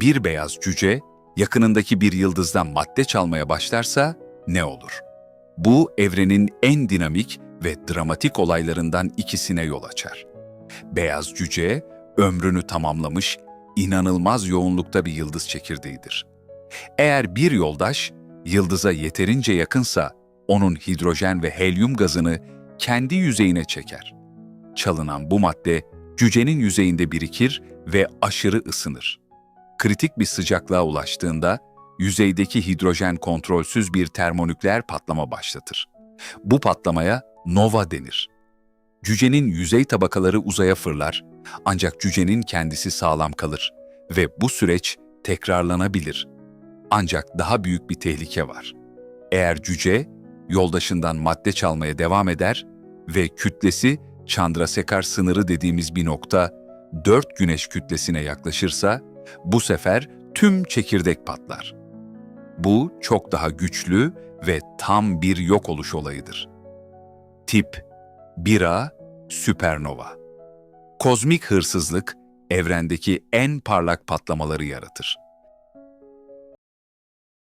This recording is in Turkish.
bir beyaz cüce yakınındaki bir yıldızdan madde çalmaya başlarsa ne olur? Bu evrenin en dinamik ve dramatik olaylarından ikisine yol açar. Beyaz cüce ömrünü tamamlamış, inanılmaz yoğunlukta bir yıldız çekirdeğidir. Eğer bir yoldaş yıldıza yeterince yakınsa onun hidrojen ve helyum gazını kendi yüzeyine çeker. Çalınan bu madde cücenin yüzeyinde birikir ve aşırı ısınır. Kritik bir sıcaklığa ulaştığında yüzeydeki hidrojen kontrolsüz bir termonükleer patlama başlatır. Bu patlamaya nova denir. Cücenin yüzey tabakaları uzaya fırlar ancak cücenin kendisi sağlam kalır ve bu süreç tekrarlanabilir. Ancak daha büyük bir tehlike var. Eğer cüce yoldaşından madde çalmaya devam eder ve kütlesi Chandrasekhar sınırı dediğimiz bir nokta 4 güneş kütlesine yaklaşırsa bu sefer tüm çekirdek patlar. Bu çok daha güçlü ve tam bir yok oluş olayıdır. Tip 1A Süpernova Kozmik hırsızlık evrendeki en parlak patlamaları yaratır.